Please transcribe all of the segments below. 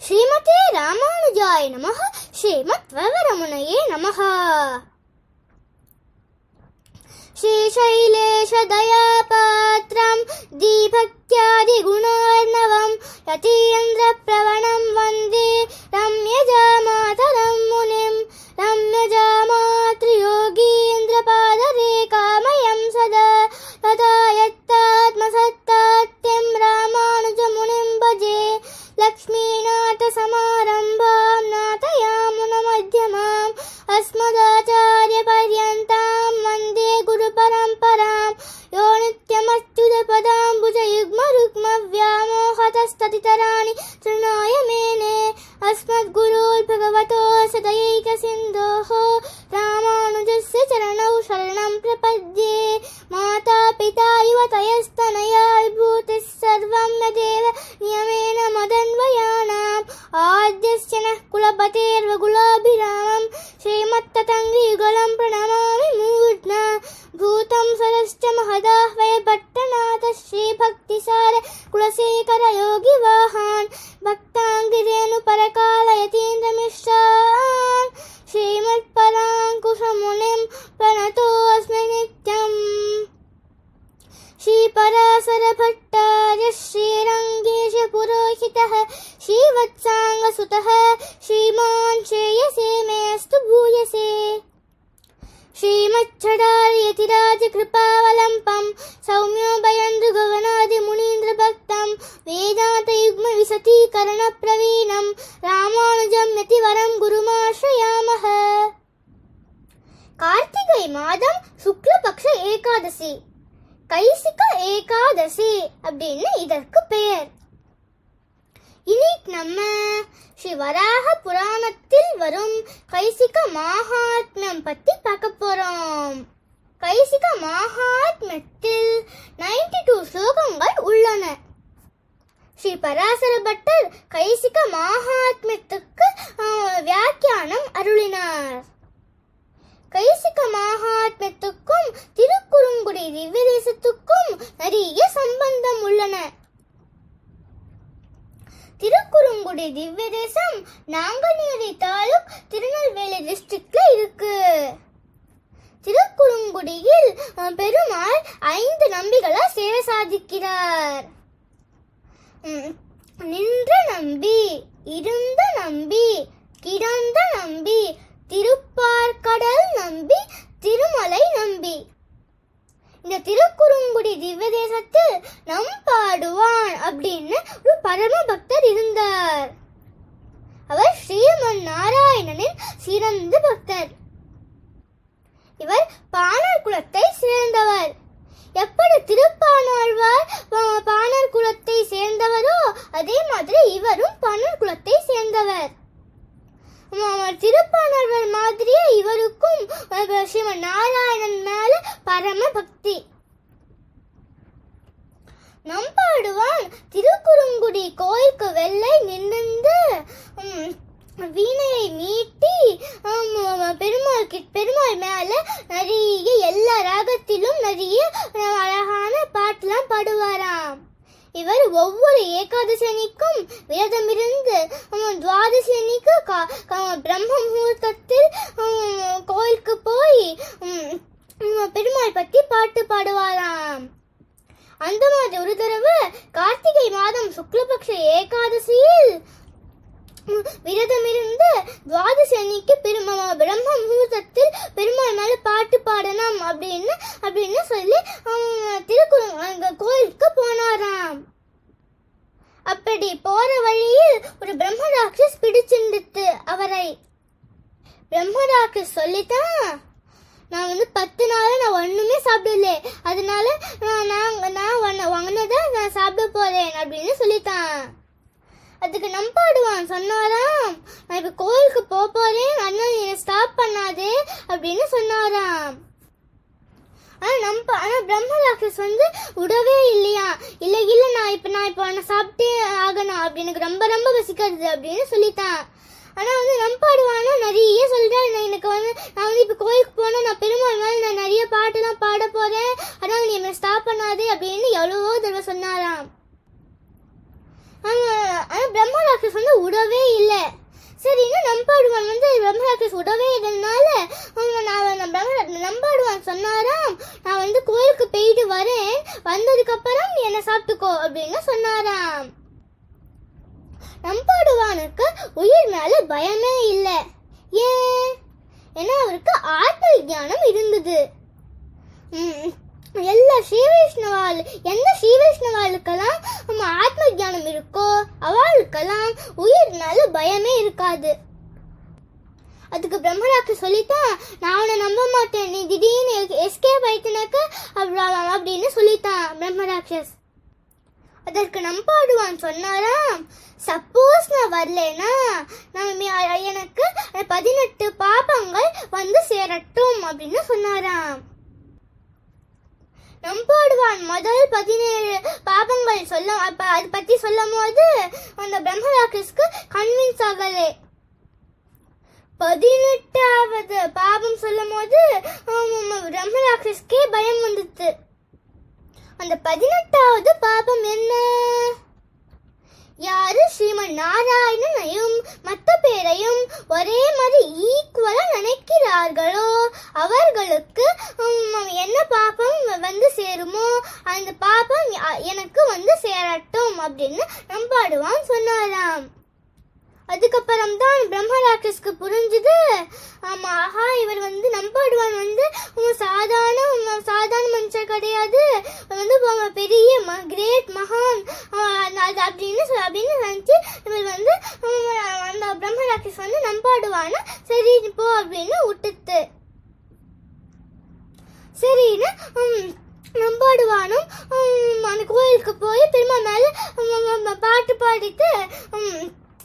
ஸ்ரீமதே ராமானுஜாய நமः ஸ்ரீமத் வரமுனையே நமः श्रीशैलेशदयापात्रं दीभक्त्यादिगुणार्णवं यतीन्द्रप्रवणं वन्दे रम्यजामातरं मुनिं रम्यजामातृयोगीन्द्रपादरेकामयं अस्मद्गुरोर्भगवतो सदैकसिन्धोः रामानुजस्य चरणौ शरणं प्रपद्ये माता पिता युवतयस्तनया विभूतिः सर्वं यदेव नियमेन मदन्वयानाम् आद्यस्य नः कुलपतेर्वकुलाभिरामं श्रीमत्ततङ्गियुगलं प्रणमामि मूर्ध्ना भूतं सरश्च महदाह्वय भट्टनाथ श्रीभक्तिसार कुलशेखर நம்ம. ஸ்ரீ புராணத்தில் வரும் கைசிக மாகாத்மியம் பத்தி பார்க்க போறோம். கைசிக மாகாத்மியத்தில் 92 டூ ஸ்லோகங்கள் உள்ளன. ஸ்ரீ பராசர பட்டர் கைசிக மாகாத்மியத்துக்கு வியாக்கியானம் அருளினார். கைசிக மகாத்மியத்துக்கும் திருக்குறுங்குடி திவ்யதேசத்துக்கும் நிறைய சம்பந்தம் உள்ளன திவ்ய திவ்யதேசம் நாங்குநேரி தாலுக் திருநெல்வேலி டிஸ்ட்ரிக்ட்ல இருக்கு. திருக்குறுங்குடியில் பெருமாள் ஐந்து நம்பிகளா சேவை சாதிக்கிறார். நின்ற நம்பி இருந்த நம்பி கிடந்த நம்பி திருப்பார்கடல் நம்பி திருமலை நம்பி. இந்த திருக்குறுங்குடி திவ்ய தேசத்தில் நம்பாடுவான் அப்படின்னு ஒரு பரம பக்தர் இருந்தார். அவர் ஸ்ரீமன் நாராயணனின் சிறந்த பக்தர். இவர் பாணர் குலத்தை சேர்ந்தவர். எப்படி திருப்பானாழ்வார் பாணர் குலத்தை சேர்ந்தவரோ அதே மாதிரி இவரும் பாணர் குலத்தை சேர்ந்தவர். திருப்பானாழ்வார் மாதிரியே இவருக்கும் ஸ்ரீமன் நாராயணன் மேல பரம பக்தி நம்பாடுவான். திருக்குறுங்குடி கோயிலுக்கு வெள்ளை நின்று வீணையை மீட்டி பெருமாள் பெருமாள் மேல நிறைய எல்லா ராகத்திலும் நிறைய அழகான பாட்டுலாம் பாடுவாராம். இவர் ஒவ்வொரு ஏகாதசனிக்கும் விரதமிருந்து ஆம், கா- பிரம்ம முகூர்த்தத்தில் கோயிலுக்கு போய் பெருமாள் பத்தி பாட்டு பாடுவாராம். அந்த மாதிரி ஒரு தடவை கார்த்திகை மாதம் சுக்லபக்ஷ ஏகாதசியில் விரதமிருந்து துவாதசி அன்னைக்கு பெருமா பிரம்ம முகூர்த்தத்தில் பெருமாள் மேல பாட்டு பாடணும் அப்படின்னு அப்படின்னு சொல்லி ஆம், திருக்குறள் அங்க கோயிலுக்கு போனாராம். அப்படி போற வழியில் ஒரு பிரம்ம ராட்சஸ் பிடிச்சிருந்துட்டு அவரை. பிரம்ம ராட்சஸ் சொல்லித்தான் நான் வந்து பத்து நாள் நான் ஒண்ணுமே சாப்பிடல. அதனால நான் நான் நான் உன்னை உன்னதை நான் சாப்பிட போறேன் அப்படின்னு சொல்லித்தான் அதுக்கு நம்பாடுவான் சொன்னாராம் நான் இப்ப கோயிலுக்கு போக போறேன் அண்ணன் நீ ஸ்டாப் பண்ணாதே அப்படின்னு சொன்னாராம். ஆனால் நம்ப ஆனால் பிரம்ம ராட்சஸ் வந்து விடவே இல்லையா? இல்லை இல்லை நான் இப்போ நான் இப்போ உன்னை சாப்பிட்டே ஆகணும் அப்படி எனக்கு ரொம்ப ரொம்ப பசிக்கிறது அப்படின்னு சொல்லிட்டான். ஆனால் வந்து நம்பாடுவானா? நிறைய சொல்கிறேன் நான் எனக்கு வந்து நான் வந்து இப்போ கோயிலுக்கு போனால் நான் பெருமாள் மேலே நான் நிறைய பாட்டெல்லாம் பாட போகிறேன் அதனால் நீ என்னை ஸ்டாப் பண்ணாதே அப்படின்னு எவ்வளவோ தடவை சொன்னாராம். ஆனால் ஆனா பிரம்ம ராட்சஸ் வந்து விடவே இல்லை. சரின்னு நம்பாடுவான் வந்து பிரம்மராட்சஸ் விடவே இதனால அவன் நான் பிரம்ம நம்பாடுவான் சொன்னாராம் நான் வந்து கோயிலுக்கு போயிட்டு வரேன் வந்ததுக்கப்புறம் என்னை சாப்பிட்டுக்கோ அப்படின்னு சொன்னாராம். நம்பாடுவானுக்கு உயிர் மேலே பயமே இல்லை. ஏன்? ஏன்னா அவருக்கு ஆத்ம ஞானம் இருந்தது. ம், எல்லா ஸ்ரீவைஷ்ணவால் எந்த ஸ்ரீவைஷ்ணவாளுக்கெல்லாம் நம்ம ஆத்ம ஜானம் இருக்கோ அவளுக்கெல்லாம் உயிர்னால பயமே இருக்காது. அதுக்கு பிரம்மராக்கு சொல்லித்தான் நான் அவனை நம்ப மாட்டேன். நீ திடீர்னு எஸ்கேப் ஆயிட்டுனாக்க அப்புறம் அப்படின்னு சொல்லித்தான் பிரம்மராட்சஸ் அதற்கு நம்பாடுவான் சொன்னாராம் சப்போஸ் நான் வரலைன்னா நான் எனக்கு பதினெட்டு பாபங்கள் வந்து சேரட்டும் அப்படின்னு சொன்னாராம். நம்பாடுவான் முதல் பதினேழு பாபங்கள் சொல்ல அப்ப அது பத்தி சொல்லும் போது அந்த பிரம்மராக்கஸ்க்கு கன்வின்ஸ் ஆகலே. பதினெட்டாவது பாபம் சொல்லும் போது பிரம்மராக்கஸ்க்கே பயம் வந்துச்சு அந்த பதினெட்டாவது பாபம் என்ன? யாரு ஸ்ரீமன் நாராயணனையும் மற்ற பேரையும் ஒரே மாதிரி ஈக்குவலா நினைக்கிறார்களோ? அவர்களுக்கு என்ன பாப்பம் வந்து சேருமோ? அந்த பாப்பம் எனக்கு வந்து சேரட்டும் அப்படின்னு நம்பாடுவான் சொன்னாராம். அதுக்கப்புறம் தான் பிரம்மராட்சஸ்க்கு புரிஞ்சுது. ஆமா ஆஹா இவர் வந்து நம்பாடுவான் வந்து உம், சாதாரண சாதாரண மனுஷன் கிடையாது. வந்து பெரிய பெரிய கிரேட் மகான். அது அப்படின்னு அப்படின்னு நினச்சி இவர் வந்து அந்த பிரம்மராட்சஸ் வந்து நம்பாடுவான? சரி போ அப்படின்னு விட்டுத்து சரின்னு நம்பாடுவானும் அந்த கோயிலுக்கு போய் பெருமா மேலே பாட்டு பாடிட்டு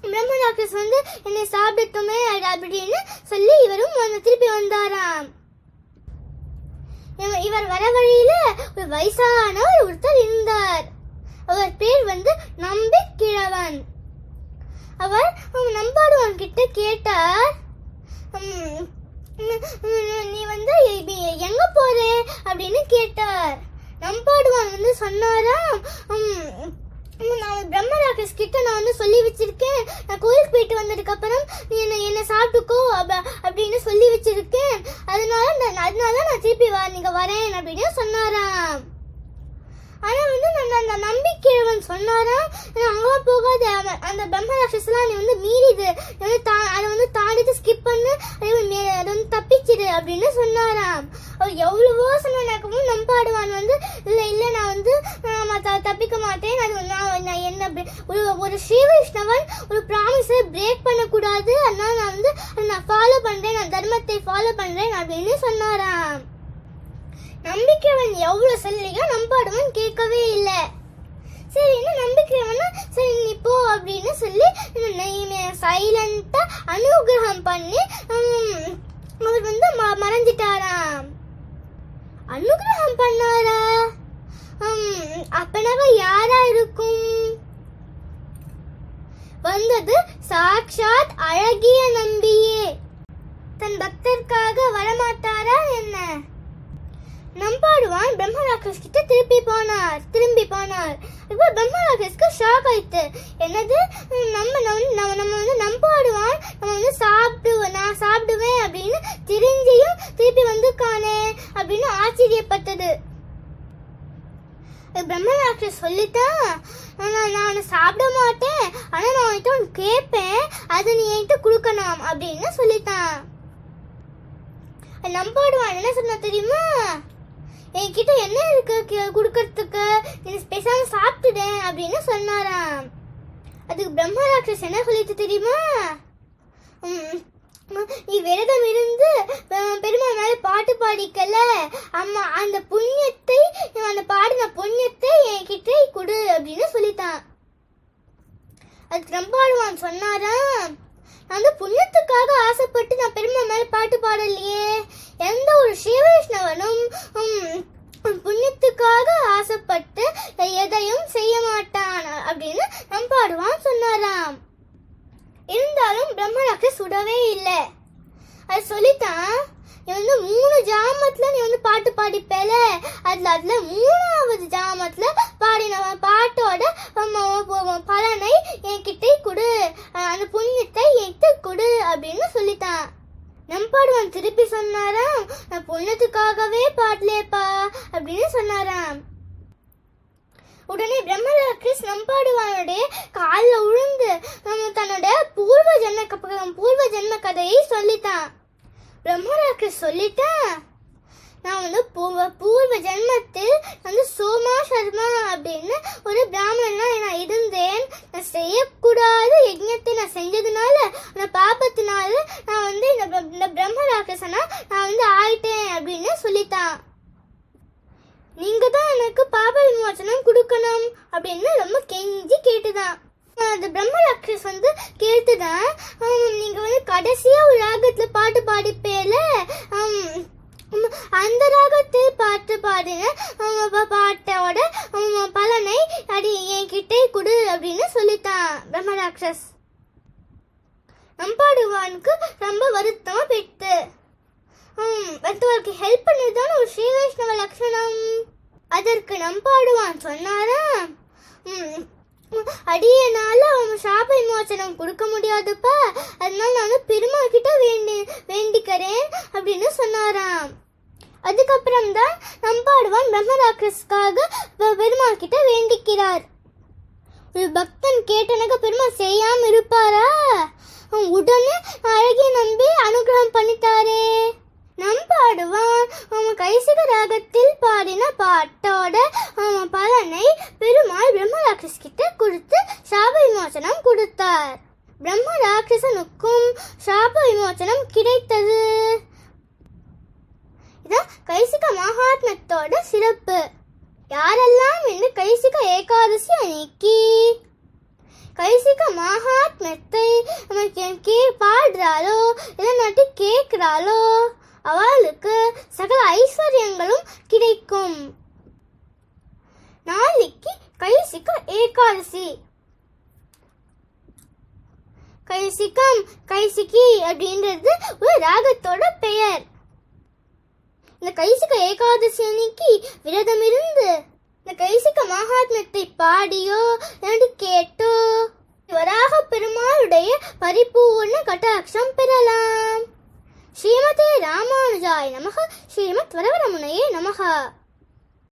பிரம்ம பிரம்மராட்சஸ் வந்து என்னை சாப்பிடட்டுமே அது அப்படின்னு சொல்லி இவரும் வந்து திருப்பி வந்தாராம். இவர் வர வழியில ஒரு வயசானவர் ஒருத்தர் இருந்தார். அவர் பேர் வந்து நம்பி கிழவன் அவர் நம்பாடுவன் நம்பாடுவான் கிட்ட கேட்டார். நீ வந்து எங்க போற? அப்படின்னு கேட்டார். நம்பாடுவான் வந்து சொன்னாராம். நான் பிரம்ம நான் கிட்ட நான் வந்து சொல்லி வச்சிருக்கேன். நான் கோயிலுக்கு போயிட்டு வந்ததுக்கு அப்புறம் நீ என்ன என்ன சாப்பிட்டுக்கோ அப்ப- அப்படின்னு சொல்லி வச்சிருக்கேன். அதனால நான் அதனால நான் திருப்பி வா நீங்க வரேன் அப்படின்னு சொன்னாராம். ஆனா வந்து நான் அந்த நம்பிக்கைவன் சொன்னாராம் அங்கெல்லாம் போகாத அவன் அந்த பிரம்ம ராட்சஸ்லாம் நீ வந்து மீறிது நீ வந்து தா அதை வந்து தாண்டிட்டு ஸ்கிப் பண்ணு. அது வந்து தப்பிச்சிடு அப்படின்னு சொன்னாராம். அவர் எவ்வளவோ சொன்னாக்கும் நம்பாடுவான் வந்து இல்லை இல்லை நான் வந்து மற்ற ஒரு ஒரு ஸ்ரீ வைஷ்ணவன் ஒரு ப்ராமிஸை பிரேக் பண்ணக்கூடாது. அதனால் நான் வந்து நான் ஃபாலோ பண்ணுறேன் நான் தர்மத்தை ஃபாலோ பண்ணுறேன் அப்படின்னு சொன்னாராம். நம்பிக்கைவன் எவ்வளோ சொல்லியும் நம்பாடுவன் கேட்கவே இல்லை. சரி என்ன நம்பிக்கைவனா சரி நீ போ அப்படின்னு சொல்லி சைலண்டா அனுகிரகம் பண்ணி அவர் வந்து ம- மறைஞ்சிட்டாராம் அனுகிரகம் பண்ணாரா? அப்பனவ யாரா இருக்கும்? வந்தது சாக்ஷாத் அழகிய நம்பியே. தன் பக்தருக்காக வரமாட்டாரா என்ன? நம்பாடுவான் பிரம்மராக்கஸ் கிட்ட திருப்பி போனார் திரும்பி போனார். இப்போ பிரம்மராக்கஸ்க்கு ஷாக் ஆயிட்டு என்னது? நம்ம நம்ம நம்ம நம்ம வந்து நம்பாடுவான் நம்ம வந்து சாப்பிடு நான் சாப்பிடுவேன் அப்படின்னு தெரிஞ்சியும் திருப்பி வந்துக்கானே அப்படின்னு ஆச்சரியப்பட்டது. பிரம்மராட்சஸ் சொல்லிட்டான் நான் நான் சாப்பிட மாட்டேன். ஆனால் நான் உன்கிட்ட ஒன்று கேட்பேன் அதை நீ என்கிட்ட கொடுக்கணும் அப்படின்னு சொல்லிட்டான். நம்பாடுவான். என்ன சொன்னா தெரியுமா? என்கிட்ட என்ன இருக்கு? கே- கொடுக்கறதுக்கு. நீ பேசாம சாப்பிட்டுடேன் அப்படின்னு சொன்னாராம். அதுக்கு பிரம்மராட்சஸ் என்ன சொல்லிட்டு தெரியுமா? உம், நீ விரதம் இருந்து பெ- பெருமாள் மேல பாட்டு பாடிக்கல. அம்மா அந்த புண்ணியத்தை அந்த பாடின புண்ணியத்தை என்கிட்ட கொடு அப்படின்னு சொல்லிட்டான். அதுக்கு நம்பாடுவான் சொன்னாரா நான் வந்து புண்ணியத்துக்காக ஆசைப்பட்டு நான் பெருமாள் மேல பாட்டு பாடலையே. எந்த ஒரு ஸ்ரீவைஷ்ணவனும் புண்ணியத்துக்காக ஆசைப்பட்டு எதையும் செய்ய மாட்டான் அப்படின்னு நம்பாடுவான் சொன்னாராம். இருந்தாலும் பிரம்ம சுடவே இல்லை. அது சொல்லித்தான் நீ வந்து மூணு ஜாமத்தில் நீ வந்து பாட்டு பாடிப்பேல. அதில் அதில் மூணாவது ஜாமத்தில் பாடினவன் பாட்டோட பலனை என்கிட்ட கொடு. அந்த புண்ணியத்தை என்கிட்ட கொடு அப்படின்னு சொல்லித்தான். நம்பாடுவன் திருப்பி சொன்னாராம். நான் பொண்ணுத்துக்காகவே பாடலேப்பா அப்படின்னு சொன்னாராம். உடனே பிரம்மராட்சஸ் நம்பாடுவானுடைய காலில் விழுந்து தன்னோட பூர்வ ஜென்ம பூர்வ ஜென்ம கதையை சொல்லித்தான் பிரம்மராட்சஸ் சொல்லிட்டேன் நான் வந்து பூர்வ பூர்வ ஜென்மத்தில் வந்து சோமா சர்மா அப்படின்னு ஒரு பிராமணனா நான் இருந்தேன். நான் செய்யக்கூடாத யஜ்ஞத்தை நான் செஞ்சதுனால அந்த பாப்பத்தினால நான் வந்து இந்த பிர- இந்த நான் வந்து ஆயிட்டேன் அப்படின்னு சொல்லித்தான் நீங்க தான் எனக்கு பாப விமோசனம் கொடுக்கணும் அப்படின்னு ரொம்ப கெஞ்சி கேட்டுதான். அந்த பிரம்ம ராட்சஸ் வந்து கேட்டுதான். ஆம், நீங்க வந்து கடைசியா ஒரு ராகத்துல பாட்டு பாடிப்பேல. அந்த ராகத்தில் பாட்டு பாடின பாட்டோட பலனை அடி என்கிட்டே கொடு அப்படின்னு சொல்லிட்டான் பிரம்ம ராட்சஸ் நம்பாடுவானுக்கு ரொம்ப வருத்தமா போயிட்டு நமக்கு ஹெல்ப் பண்ணதுதான் ஒரு ஸ்ரீ வைஷ்ணவ லட்சணம் அதற்கு நம்பாடுவான் சொன்னாரா? ம், அடியனால அவன் சாப விமோசனம் கொடுக்க முடியாதுப்பா. அதனால நான் பெருமாள் கிட்ட வேண்டி வேண்டிக்கிறேன் அப்படின்னு சொன்னாராம். அதுக்கப்புறம் தான் நம்பாடுவான் பிரம்மராக்கஸ்க்காக பெருமாள் கிட்ட வேண்டிக்கிறார். ஒரு பக்தன் கேட்டனக்கு பெருமாள் செய்யாம இருப்பாரா? உடனே அழகிய நம்பி அனுகிரகம் பண்ணிட்டாரே நம் பாடுவான். அவன் கைசிக ராகத்தில் பாடின பாட்டோட அவன் பலனை பெருமாள் பிரம்மராட்சஸ் கிட்ட கொடுத்து சாப விமோசனம் கொடுத்தார். பிரம்ம ராட்சசனுக்கும் சாப விமோசனம் கிடைத்தது. இதான் கைசிக மகாத்மத்தோட சிறப்பு. யாரெல்லாம் இந்த கைசிக ஏகாதசி அன்னைக்கு? கைசிக மகாத்மத்தை நமக்கு கே பாடுறாளோ இல்லைன்னாட்டி கேட்குறாளோ அவளுக்கு சகல ஐஸ்வர்யங்களும் கிடைக்கும். நாளைக்கு கைசிக்க ஏகாதசி. கைசிக்கம் கைசிக்கி அப்படின்றது ஒரு ராகத்தோட பெயர். இந்த கைசிக ஏகாதசி அன்னைக்கு விரதம் இருந்து இந்த கைசிக மகாத்மத்தை பாடியோ இல்லாட்டி கேட்டோ வராக பெருமாளுடைய பரிபூர்ண கட்டாட்சம் பெறலாம். ஸ்ரீமதே ராமானுஜாய நமக. ஸ்ரீமத் வரவரமுனையே நமக.